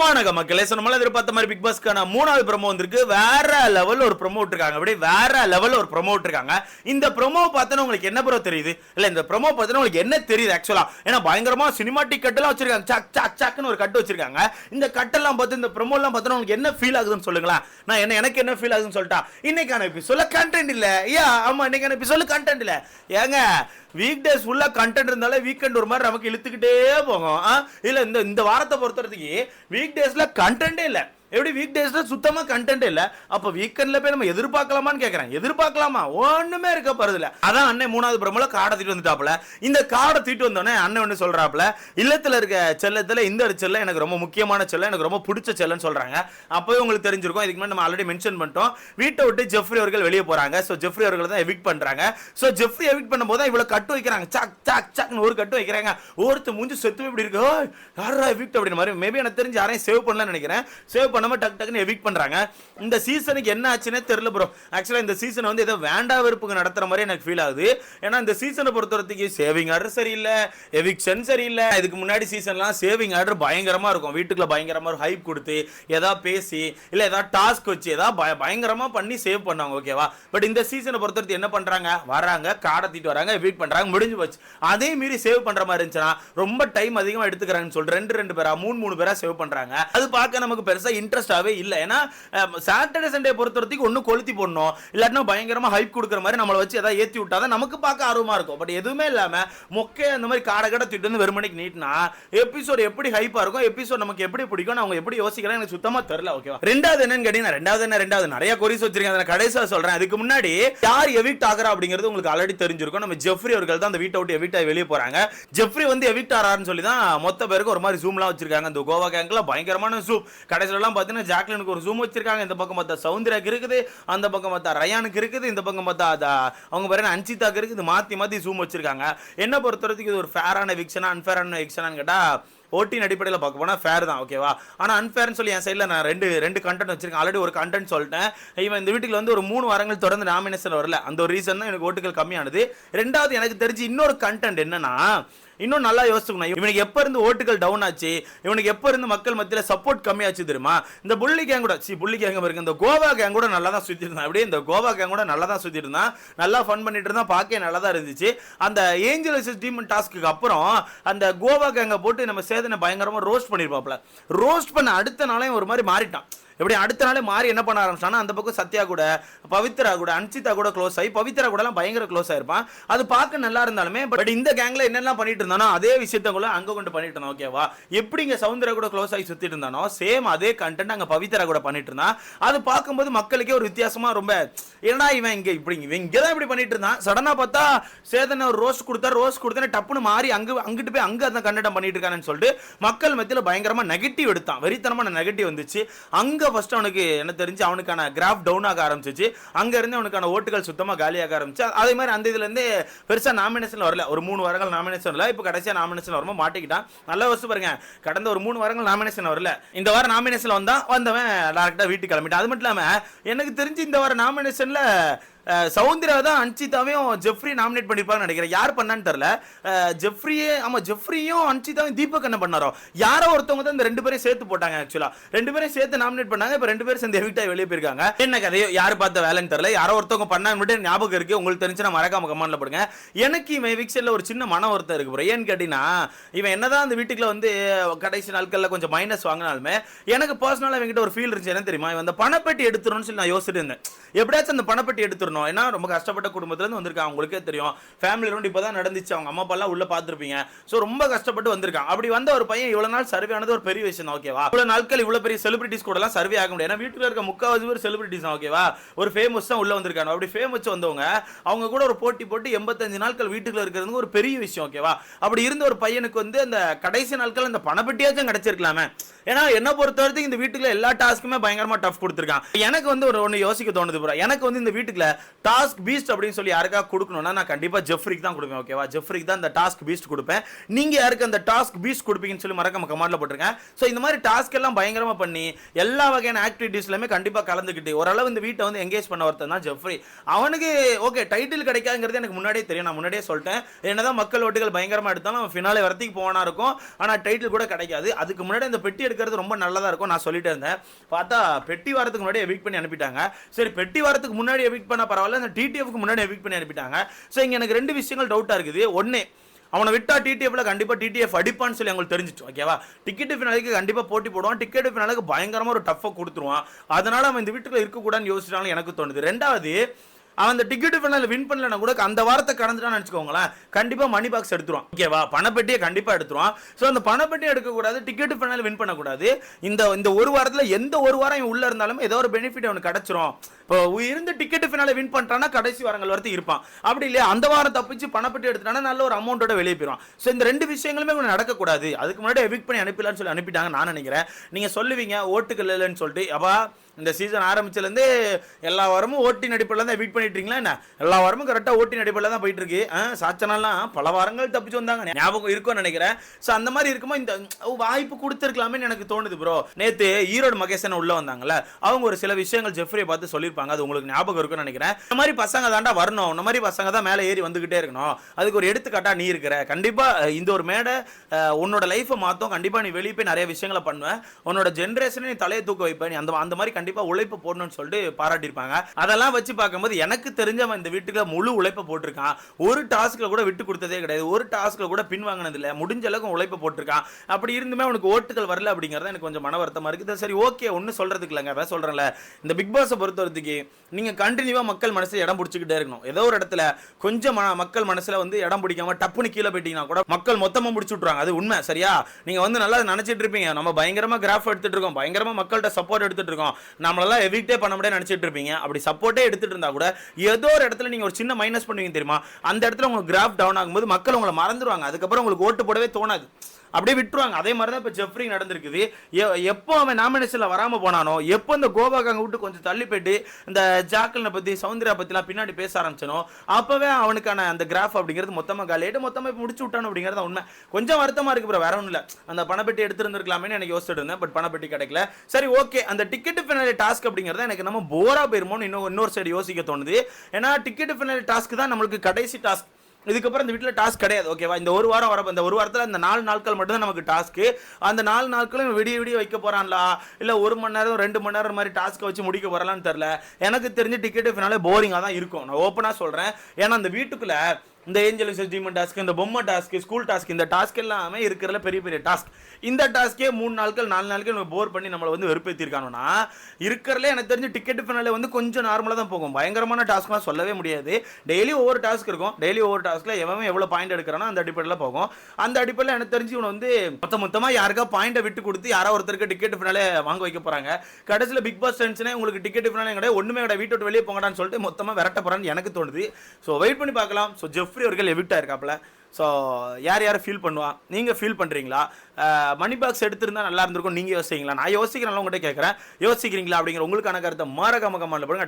வணக்க மக்களே ஸோ நம்மளால் எதிர்பார்த்த மாதிரி பிக் பாஸ்க்கான மூணாவது ப்ரோமோ வந்திருக்கு. வேற லெவல் ஒரு ப்ரொமோட் இருக்காங்க அப்படியே வேற லெவல் ஒரு ப்ரொமோட் இருக்காங்க இந்த ப்ரோமோ பார்த்தோன்னா உங்களுக்கு என்ன ப்ரோ தெரியுது? இல்லை இந்த ப்ரோமோ பார்த்தோன்னா உங்களுக்கு என்ன தெரியுது ஆக்சுவலா ஏன்னா பயங்கரமா சினிமாட்டிக் கட்டெல்லாம் வச்சிருக்காங்க. சக் சக் சக்னு ஒரு கட்டு வச்சிருக்காங்க. இந்த கட்டெல்லாம் பார்த்து இந்த ப்ரோமோ எல்லாம் உங்களுக்கு என்ன ஃபீல் ஆகுதுன்னு சொல்லுங்களேன். நான் என்ன எனக்கு என்ன ஃபீல் ஆகுதுன்னு சொல்லிட்டா? இன்னைக்கான எபிசோட்ல கண்டென்ட் இல்ல. ஐயா ஆமா இன்னைக்கான எபிசோட்ல கண்டென்ட் இல்ல. ஏங்க வீக் டேஸ் ஃபுல்லா கண்டென்ட் இருந்தாலே வீக்கெண்ட் ஒரு மாதிரி நமக்கு இழுத்துக்கிட்டே போகும். இல்லை இல்ல இந்த இந்த வாரத்தை பொறுத்தவரைக்கும் வீக் வீக் டேஸ்ல கண்டென்ட்டே இல்லை. எப்படி வீக் டேஸில் சுத்தமாக கண்டென்ட் இல்லை? அப்போ வீக்கெண்டில் போய் நம்ம எதிர்பார்க்கலாமான்னு கேட்குறேன் எதிர்பார்க்கலாமா? ஒன்றுமே இருக்க போறது அதான் அண்ணன் மூணாவது பிரம்மல காடை தீட்டு வந்துட்டாப்புல. இந்த காடை தீட்டு வந்தோடனே அண்ணன் ஒன்று சொல்கிறாப்புல இல்லத்தில் இருக்க செல்லத்தில் இந்த ஒரு செல்லம் எனக்கு ரொம்ப முக்கியமான செல்லம் எனக்கு ரொம்ப பிடிச்ச செல்லன்னு சொல்கிறாங்க அப்போவே உங்களுக்கு தெரிஞ்சிருக்கும். இதுக்கு முன்னாடி நம்ம ஆல்ரெடி மென்ஷன் பண்ணிட்டோம். வீட்டை விட்டு ஜெஃப்ரி அவர்கள் வெளியே போகிறாங்க ஸோ ஜெஃப்ரி அவர்கள் தான் எவிக் பண்ணுறாங்க ஸோ ஜெஃப்ரி எவிக் பண்ணும்போது தான் இவ்வளோ கட்டு வைக்கிறாங்க. சாக் சாக் சாக்னு ஒரு கட்டு வைக்கிறாங்க. ஒருத்தர் மூஞ்சி செத்து இப்படி இருக்கு. யாரா எவிக்ட் அப்படின்ற மாதிரி. மேபி எனக்கு தெரிஞ்சு யாரையும் சேவ் பண்ணலன்னு நினைக்கிறேன். சேவ் பண்ண பண்ணாம டக் டக்குன்னு எவிக் பண்றாங்க. இந்த சீசனுக்கு என்ன ஆச்சுன்னே தெரியல ப்ரோ ஆக்சுவலா இந்த சீசன் வந்து ஏதோ வேண்டா வெறுப்புக்கு நடத்துற மாதிரி எனக்கு ஃபீல் ஆகுது. ஏன்னா இந்த சீசனை பொறுத்தவரத்துக்கு சேவிங் ஆர்டர் சரியில்லை எவிக்ஷன் சரியில்லை. இதுக்கு முன்னாடி சீசன்லாம் சேவிங் ஆர்டர் பயங்கரமா இருக்கும். வீட்டுக்குள்ள பயங்கரமா ஒரு ஹைப் கொடுத்து ஏதாவது பேசி இல்ல ஏதாவது டாஸ்க் வச்சு ஏதாவது பய- பயங்கரமா பண்ணி சேவ் பண்ணாங்க ஓகேவா பட் இந்த சீசனை பொறுத்தவரைக்கும் என்ன பண்றாங்க? வராங்க காடத்திட்டு வராங்க எவிக் பண்றாங்க முடிஞ்சு போச்சு. அதே மீறி சேவ் பண்ற மாதிரி இருந்துச்சுன்னா ரொம்ப டைம் அதிகமா எடுத்துக்கிறாங்கன்னு சொல்லிட்டு ரெண்டு ரெண்டு பேரா மூணு மூணு பேரா சேவ் பண்றாங்க. அது பார்க்க நமக்கு பெருசா இன்ட்ரெஸ்டாகவே இல்லை. ஏன்னா சாட்டர்டே சண்டே பொறுத்த வரைக்கும் ஒன்னும் கொளுத்தி போடணும். இல்லாட்டினா பயங்கரமா ஹைப் கொடுக்குற மாதிரி நம்மளை வச்சு எதாவது ஏத்தி விட்டாதான் நமக்கு பார்க்க ஆர்வமா இருக்கும். பட் எதுவுமே இல்லாம மொக்கை அந்த மாதிரி காடை கடை திட்டு வந்து வெறுமனைக்கு நீட்னா எபிசோட் எப்படி ஹைப்பா இருக்கும் எபிசோட் நமக்கு எப்படி பிடிக்கும் அவங்க எப்படி யோசிக்கிறாங்க எனக்கு சுத்தமா தெரியல ஓகேவா ரெண்டாவது என்னன்னு கேட்டீங்கன்னா ரெண்டாவது என்ன ரெண்டாவது நிறைய கொரிஸ் வச்சிருக்கேன் அதை கடைசியா சொல்றேன். அதுக்கு முன்னாடி யார் எவிக்ட் ஆகிறா அப்படிங்கிறது உங்களுக்கு ஆல்ரெடி தெரிஞ்சிருக்கும். நம்ம ஜெஃப்ரி அவர்கள் தான் அந்த வீட்டை விட்டு எவிக்ட் ஆகி வெளியே போறாங்க. ஜெஃப்ரி வந்து எவிக்ட் ஆறாருன்னு சொல்லி தான் மொத்த பேருக்கு ஒரு மாதிரி ஜூம்லாம் வச்சிருக்காங்க. இந்த கோவா கேங்கில் பயங்கரமான ஜூம் கடைசில எல்லாம் பார்த்தீங்கன்னா ஜாக்லினுக்கு ஒரு ஜூம் வச்சிருக்காங்க. இந்த பக்கம் பார்த்தா சவுந்தராக்கு இருக்குது அந்த பக்கம் பார்த்தா ரயானுக்கு இருக்குது இந்த பக்கம் பார்த்தா அதா- அவங்க பேர் என்ன, அன்சிதாக்கு இருக்குது. மாத்தி மாத்தி ஜூம் வச்சிருக்காங்க. என்ன பொறுத்த வரைக்கும் இது ஒரு ஃபேரான விக்ஷனா அன்ஃபேரான விக்ஷனான்னு கேட்டால் ஓட்டின் அடிப்படையில் பார்க்க போனால் ஃபேர் தான் ஓகேவா ஆனால் அன்ஃபேர்னு சொல்லி என் சைடில் நான் ரெண்டு ரெண்டு கண்டென்ட் வச்சிருக்கேன். ஆல்ரெடி ஒரு கண்டென்ட் சொல்லிட்டேன். இவன் இந்த வீட்டுக்கு வந்து ஒரு மூணு வாரங்கள் தொடர்ந்து நாமினேஷன் வரல. அந்த ஒரு ரீசன் தான் எனக்கு ஓட்டுகள் கம்மியானது. ரெண்டாவது எனக்கு தெரிஞ்சு இன்னொரு கண்டென்ட் என்னன்னா இன்னும் நல்லா யோசிக்கணும் இவனுக்கு எப்ப இருந்து ஓட்டுகள் டவுன் ஆச்சு? இவனுக்கு எப்ப இருந்து மக்கள் மத்தியில் சப்போர்ட் கம்மியாச்சு தெரியுமா? இந்த புள்ளி கேங் கூட சி புள்ளி கேங் இருக்கு இந்த கோவா கேங் கூட நல்லா தான் சுத்தி இருந்தான். அப்படியே இந்த கோவா கேங் கூட நல்லா தான் சுத்தி இருந்தான். நல்லா ஃபன் பண்ணிட்டு இருந்தான். பார்க்க நல்லா தான் இருந்துச்சு. அந்த ஏஞ்சல் டீம் டீமன் டாஸ்க்கு அப்புறம் அந்த கோவா கேங்கை போட்டு நம்ம சேத பயங்கரமா ரோஸ்ட் பண்ணிருப்பாப்ல ரோஸ்ட் பண்ண அடுத்த நாளே ஒரு மாதிரி மாறிட்டான். எப்படி அடுத்த நாளே மாறி என்ன பண்ண ஆரம்பிச்சானா அந்த பக்கம் சத்யா கூட பவித்ரா கூட அன்சிதா கூட க்ளோஸ் ஆகி பவித்ரா கூட எல்லாம் பயங்கர க்ளோஸ் ஆயிருப்பான். அது பார்க்க நல்லா இருந்தாலுமே பட் இந்த கேங்ல என்னெல்லாம் பண்ணிட்டு இருந்தானோ அதே விஷயத்த கூட அங்க கொண்டு பண்ணிட்டு இருந்தான் ஓகேவா எப்படி இங்க சவுந்தரா கூட க்ளோஸ் ஆகி சுத்திட்டு இருந்தானோ சேம் அதே கண்டென்ட் அங்க பவித்ரா கூட பண்ணிட்டு இருந்தான். அது பார்க்கும்போது மக்களுக்கே ஒரு வித்தியாசமா ரொம்ப என்னடா இவன் இங்க இப்படி இவன் இங்க தான் இப்படி பண்ணிட்டு இருந்தான். சடனா பார்த்தா சேதனை ஒரு ரோஸ் கொடுத்தா ரோஸ் கொடுத்தா டப்புன்னு மாறி அங்க அங்கிட்டு போய் அங்க அந்த கண்டென்ட் பண்ணிட்டு இருக்கானு சொல்லிட்டு மக்கள் மத்தியில் பயங்கரமா நெகட்டிவ் எடுத்தான். வெறித்தனமான நெகட்டிவ் வந்துச்சு. அங்க ஃபஸ்ட்டு அவனுக்கு என்ன தெரிஞ்சு அவனுக்கான கிராஃப் டவுன் ஆக ஆரம்பிச்சிச்சு. அங்கேருந்து அவனுக்கான ஓட்டுகள் சுத்தமாக காலியாக ஆரம்பிச்சு. அதே மாதிரி அந்த இதுலேருந்து பெருசாக நாமினேஷன் வரல. ஒரு மூணு வாரங்கள் நாமினேஷன் வரல. இப்போ கடைசியாக நாமினேஷன் வரும்போது மாட்டிக்கிட்டான். நல்லா வருஷம் பாருங்க. கடந்த ஒரு மூணு வாரங்கள் நாமினேஷன் வரல. இந்த வாரம் நாமினேஷன் வந்தால் வந்தவன் டேரக்டா வீட்டுக்கு கிளம்பிட்டான். அது மட்டும் இல்லாமல் எனக்கு தெரிஞ்சு இந்த வாரம் நாமினேஷனில் சவுந்தரா தான் அன்சிதாவையும் ஜெஃப்ரி நாமினேட் பண்ணிருப்பாங்கன்னு நினைக்கிறேன். யார் பண்ணான்னு தெரியல. ஜெஃப்ரியே ஆமா ஜெஃப்ரியும் அன்சிதாவையும் தீபக் என்ன பண்ணாரோ? யாரோ ஒருத்தவங்க தான் இந்த ரெண்டு பேரும் சேர்த்து போட்டாங்க ஆக்சுவலா ரெண்டு பேரும் சேர்த்து நாமினேட் பண்ணாங்க இப்போ ரெண்டு பேரும் சேர்ந்து எவிக்டா வெளியே போயிருக்காங்க. என்ன கதையோ யார் பார்த்த வேலைன்னு தெரியல. யாரோ ஒருத்தவங்க பண்ணான்னு மட்டும் ஞாபகம் இருக்கு. உங்களுக்கு தெரிஞ்சுன்னா மறக்காம கமெண்ட்ல போடுங்க. எனக்கு இவன் எவிக்ஷன்ல ஒரு சின்ன மன ஒருத்தர் இருக்கு bro. ஏன்னு இவன் என்னதான் அந்த வீட்டுக்குள்ள வந்து கடைசி நாட்கள்ல கொஞ்சம் மைனஸ் வாங்கினாலுமே எனக்கு பர்சனலா இவங்கிட்ட ஒரு ஃபீல் இருந்துச்சு. என்ன தெரியுமா? இவன் அந்த பணப்பெட்டி எடுத்துருன்னு சொல்லி நான் யோசிச்சிட்டு இருந்தேன். எப்படியாச்சும் அந்த பணப்பெட்டி எடுத்துடணும் ஏன்னா ரொம்ப கஷ்டப்பட்ட குடும்பத்துலேருந்து வந்திருக்காங்க. உங்களுக்கே தெரியும். ஃபேமிலி ரவுண்ட் இப்பதான் நடந்துச்சு. அவங்க அம்மா அப்பாலாம் உள்ளே பார்த்துருப்பீங்க. ஸோ ரொம்ப கஷ்டப்பட்டு வந்திருக்கான் அப்படி வந்த ஒரு பையன் இவ்வளோ நாள் சர்வே ஆனது ஒரு பெரிய விஷயம் தான் ஓகேவா இவ்வளோ நாட்கள் இவ்வளோ பெரிய செலிபிரிட்டிஸ் கூட எல்லாம் சர்வே ஆக முடியாது. ஏன்னா வீட்டில் இருக்க முக்காவது பேர் செலிபிரிட்டிஸ் தான் ஓகேவா ஒரு ஃபேமஸ் தான் உள்ளே வந்திருக்காங்க. அப்படி ஃபேமஸ் வந்தவங்க அவங்க கூட ஒரு போட்டி போட்டு எண்பத்தஞ்சு நாட்கள் வீட்டுக்குள்ள இருக்கிறது ஒரு பெரிய விஷயம் ஓகேவா அப்படி இருந்த ஒரு பையனுக்கு வந்து அந்த கடைசி நாட்கள் அந்த பணப்பெட்டியாச்சும் கிடைச்சிருக்கலாமே. ஏன்னா என்ன பொறுத்த வரைக்கும் இந்த வீட்டுக்குள்ள எல்லா டாஸ்க்குமே பயங்கரமா டஃப் கொடுத்துருக்கான். எனக்கு வந்து ஒரு ஒன்று யோசிக்க தோணுது ப்ரோ. எனக்கு வந்து இந்த வீட்டுக்குள்ள டாஸ்க் பீஸ்ட் அப்படின்னு சொல்லி யாருக்கா கொடுக்கணும்னா நான் கண்டிப்பா ஜெஃப்ரிக்கு தான் கொடுப்பேன் ஓகேவா ஜெஃப்ரிக்கு தான் இந்த டாஸ்க் பீஸ்ட் கொடுப்பேன். நீங்க யாருக்கு அந்த டாஸ்க் பீஸ்ட் கொடுப்பீங்கன்னு சொல்லி மறக்காம கமெண்ட்ல போட்டிருக்கேன். ஸோ இந்த மாதிரி டாஸ்க் எல்லாம் பயங்கரமா பண்ணி எல்லா வகையான ஆக்டிவிட்டீஸ்லயுமே கண்டிப்பா கலந்துக்கிட்டு ஓரளவு இந்த வீட்டை வந்து எங்கேஜ் பண்ண ஒருத்தன் தான் ஜெஃப்ரி. அவனுக்கு ஓகே டைட்டில் கிடைக்காங்கிறது எனக்கு முன்னாடியே தெரியும். நான் முன்னாடியே சொல்லிட்டேன். என்னதான் மக்கள் ஓட்டுகள் பயங்கரமா எடுத்தாலும் ஃபினாலே வரத்துக்கு போனா இருக்கும். ஆனா டைட்டில் கூட கிடைக்காது. அதுக்கு முன்னாடி இந்த பெட்டி எடுக்கிறது ரொம்ப நல்லதாக இருக்கும். நான் சொல்லிட்டு இருந்தேன். பார்த்தா பெட்டி வாரத்துக்கு முன்னாடி எவிக் பண்ணி அனுப்பிட்டாங்க. சரி பெட்டி வாரத்துக்கு முன்னாடி எவிக் பண்ண பரவாயில்ல. இந்த டிடிஎஃப்க்கு முன்னாடி எவிக் பண்ணி அனுப்பிட்டாங்க. ஸோ இங்கே எனக்கு ரெண்டு விஷயங்கள் டவுட்டாக இருக்குது. ஒன்று அவனை விட்டா டிடிஎஃப்ல கண்டிப்பாக டிடிஎஃப் அடிப்பான்னு சொல்லி அவங்களுக்கு தெரிஞ்சிச்சு. ஓகேவா டிக்கெட் ஃபினாலுக்கு கண்டிப்பாக போட்டி போடுவான். டிக்கெட் ஃபினாலுக்கு பயங்கரமா ஒரு டஃப்பை கொடுத்துருவான். அதனால அவன் இந்த வீட்டுக்குள்ள இருக்கக்கூடாதுன்னு யோசிச்சாலும் எனக்கு தோணுது. ரெண்டாவது அவன் அந்த டிக்கெட் ஃபைனல் வின் பண்ணலனா கூட அந்த வாரத்தை கடந்துட்டான்னு வச்சுக்கோங்களேன் கண்டிப்பாக மணி பாக்ஸ் எடுத்துருவான். ஓகேவா பணப்பெட்டியை கண்டிப்பாக எடுத்துருவான். ஸோ அந்த பணப்பெட்டியை எடுக்கக்கூடாது டிக்கெட் ஃபைனல் வின் பண்ணக்கூடாது. இந்த இந்த ஒரு வாரத்தில் எந்த ஒரு வாரம் இவன் உள்ளே இருந்தாலும் ஏதோ ஒரு பெனிஃபிட் அவனுக்கு கிடைச்சிரும். இப்போ இருந்து டிக்கெட் ஃபினால வின் பண்ணுறான்னா கடைசி வாரங்கள் வரைக்கும் இருப்பான். அப்படி இல்லையா? அந்த வாரம் தப்பிச்சு பணப்பெட்டி எடுத்துட்டானா நல்ல ஒரு அமௌண்ட்டோட வெளியே போயிடும் ஸோ இந்த ரெண்டு விஷயங்களுமே இவங்க நடக்கக்கூடாது. அதுக்கு முன்னாடி எவிக் பண்ணி அனுப்பிடலான்னு சொல்லி அனுப்பிட்டாங்க நான் நினைக்கிறேன். நீங்கள் சொல்லுவீங்க ஓட்டுகள் இல்லைன்னு சொல்லிட்டு அப்பா இந்த சீசன் ஆரம்பிச்சதுலேருந்து எல்லா வாரமும் ஓட்டி நடிப்பில் தான் வெயிட் பண்ணிட்டு இருக்கீங்களா என்ன? எல்லா வாரமும் கரெக்டாக ஓட்டி நடிப்பில் தான் போயிட்டு இருக்கு சாச்சனாலாம் பல வாரங்கள் தப்பிச்சு வந்தாங்க ஞாபகம் இருக்கும்னு நினைக்கிறேன். ஸோ அந்த மாதிரி இருக்குமா இந்த வாய்ப்பு கொடுத்துருக்கலாமே எனக்கு தோணுது ப்ரோ நேற்று ஈரோடு மகேசன் உள்ளே வந்தாங்கல்ல அவங்க ஒரு சில விஷயங்கள் ஜெஃப்ரியை பார்த்து சொல்லியிருப்பாங்க. அது உங்களுக்கு ஞாபகம் இருக்கும்னு நினைக்கிறேன். இந்த மாதிரி பசங்க தாண்டா வரணும். இந்த மாதிரி பசங்க தான் மேலே ஏறி வந்துகிட்டே இருக்கணும். அதுக்கு ஒரு எடுத்துக்காட்டாக நீ இருக்கிற. கண்டிப்பாக இந்த ஒரு மேடை உன்னோட லைஃப்பை மாற்றும் கண்டிப்பாக நீ வெளியே போய் நிறைய விஷயங்களை பண்ணுவேன் உன்னோட ஜென்ரேஷனை நீ தலையை தூக்க வைப்பேன் நீ அந்த அந்த மாதிரி கண்டிப்பா உழைப்பு போடணும்னு சொல்லிட்டு பாராட்டியிருப்பாங்க. அதெல்லாம் வச்சு பார்க்கும்போது எனக்கு தெரிஞ்சவன் இந்த வீட்டுக்கு முழு உழைப்பை போட்டிருக்கான். ஒரு டாஸ்க்ல கூட விட்டு கொடுத்ததே கிடையாது. ஒரு டாஸ்க்ல கூட பின் வாங்கினதில்லை. முடிஞ்ச அளவுக்கு உழைப்பை போட்டிருக்கான். அப்படி இருந்துமே அவனுக்கு ஓட்டுகள் வரல அப்படிங்கறது எனக்கு கொஞ்சம் மன வருத்தமா இருக்குது சரி ஓகே ஒன்றும் சொல்றதுக்கு இல்லைங்க. அதான் சொல்றேன்ல. இந்த பிக் பாஸை பொறுத்த வரைக்கும் நீங்க கண்டினியூவா மக்கள் மனசில் இடம் பிடிச்சிக்கிட்டே இருக்கணும். ஏதோ ஒரு இடத்துல கொஞ்சம் மக்கள் மனசுல வந்து இடம் பிடிக்காம டப்புன்னு கீழே போயிட்டீங்கன்னா கூட மக்கள் மொத்தமா முடிச்சு விட்ருவாங்க அது உண்மை சரியா? நீங்க வந்து நல்லா நினைச்சிட்டு இருப்பீங்க. நம்ம பயங்கரமா கிராஃப் எடுத்துட்டு இருக்கோம். பயங்கரமா மக்கள்கிட்ட சப்போர்ட் எடுத்துட்டு இருக்கோம். நம்மளெல்லாம் எவிக்டே பண்ண முடியாது நினச்சிட்டு இருப்பீங்க. அப்படி சப்போர்ட்டே எடுத்துகிட்டு இருந்தால் கூட ஏதோ ஒரு இடத்துல நீங்கள் ஒரு சின்ன மைனஸ் பண்ணுவீங்க தெரியுமா? அந்த இடத்துல உங்களுக்கு கிராஃப் டவுன் ஆகும்போது மக்கள் உங்களை மறந்துடுவாங்க அதுக்கப்புறம் உங்களுக்கு ஓட்டு போடவே தோணாது. அப்படியே விட்டுருவாங்க. அதே மாதிரி தான் இப்போ ஜெஃப்ரி நடந்திருக்குது. எ- எப்போ அவன் நாமினேஷனில் வராமல் போனானோ எப்போ இந்த கோபாக்காங்க விட்டு கொஞ்சம் தள்ளி போயிட்டு இந்த ஜாக்கலினை பற்றி சௌந்தர்யா பற்றிலாம் பின்னாடி பேச ஆரம்பிச்சனோ அப்போவே அவனுக்கான அந்த கிராஃப் அப்படிங்கிறது மொத்தமாக காலியாயிட்டு மொத்தமாக இப்போ முடிச்சு விட்டானு அப்படிங்கிறது உண்மை. கொஞ்சம் வருத்தமாக இருக்கு ப்ரோ வேற ஒன்றும் இல்லை அந்த பணப்பெட்டி எடுத்துருந்துருக்கலாமே எனக்கு யோசிச்சுட்டு இருந்தேன் பட் பணப்பெட்டி கிடைக்கல. சரி ஓகே அந்த டிக்கெட் ஃபினாலே டாஸ்க் அப்படிங்கிறது எனக்கு நம்ம போரா போயிருமோன்னு இன்னும் இன்னொரு சைடு யோசிக்க தோணுது. ஏன்னா டிக்கெட் ஃபினாலே டாஸ்க் தான் நம்மளுக்கு கடைசி டாஸ்க் இதுக்கப்புறம் இந்த வீட்டில் டாஸ்க் கிடையாது. ஓகேவா இந்த ஒரு வாரம் வர இந்த ஒரு வாரத்தில் இந்த நாலு நாட்கள் மட்டும்தான் நமக்கு டாஸ்க்கு அந்த நாலு நாட்களும் விடிய விடிய வைக்க போகிறான்லா இல்லை ஒரு மணி நேரம் ரெண்டு மணி நேரம் மாதிரி டாஸ்க்கை வச்சு முடிக்க போறான்னு தெரில எனக்கு தெரிஞ்சு டிக்கெட்டு ஃபினாலே போரிங்காக தான் இருக்கும். நான் ஓப்பனாக சொல்கிறேன் ஏன்னா அந்த வீட்டுக்குள்ளே இந்த ஏஞ்சல் விசஸ் டீமன் டாஸ்க் இந்த பொம்மை டாஸ்க் ஸ்கூல் டாஸ்க் இந்த டாஸ்க் எல்லாமே இருக்கிறதுல பெரிய பெரிய டாஸ்க் இந்த டாஸ்க்கே மூணு நாட்கள் நாலு நாட்கள் நம்ம போர் பண்ணி நம்மளை வந்து வெறுப்பேற்றிருக்கானுன்னா இருக்கிறதுல எனக்கு தெரிஞ்சு டிக்கெட் ஃபினாலே வந்து கொஞ்சம் நார்மலாக தான் போகும். பயங்கரமான டாஸ்க்லாம் சொல்லவே முடியாது. டெய்லி ஒவ்வொரு டாஸ்க் இருக்கும். டெய்லி ஒவ்வொரு டாஸ்க்கில் எவன் எவ்வளோ பாயிண்ட் எடுக்கிறானோ அந்த அடிப்படையில் போகும். அந்த அடிப்படையில் எனக்கு தெரிஞ்சு இவனை வந்து மொத்த மொத்தமாக யாருக்கா பாயிண்டை விட்டு கொடுத்து யாரோ ஒருத்தருக்கு டிக்கெட் ஃபினாலே வாங்க வைக்க போகிறாங்க கடைசியில் பிக் பாஸ் டென்ஷனே உங்களுக்கு டிக்கெட் ஃபினாலே கிடையாது ஒன்றுமே கிடையாது. வீட்டை விட்டு வெளியே போங்கடான்னு சொல்லிட்டு மொத்தமாக விரட்ட போகிறான்னு எனக்கு தோணுது. ஸோ வெயிட் பண்ணி பார்க்கலாம். ஸோ ஜெஃப் ஜெஃப்ரி அவர்கள் எவிக்ட் ஆயிருக்காப்புல ஸோ யார் யார் ஃபீல் பண்ணுவா? நீங்கள் ஃபீல் பண்ணுறீங்களா மணி பாக்ஸ் எடுத்திருந்தா நல்லா இருந்திருக்கும். நீங்கள் யோசிக்கிறீங்களா? நான் யோசிக்கிறேன் உங்கள்கிட்ட கேட்குறேன். யோசிக்கிறீங்களா அப்படிங்கிற உங்களுக்கான கருத்தை மாறக்காம கமெண்ட்ல போடுங்க.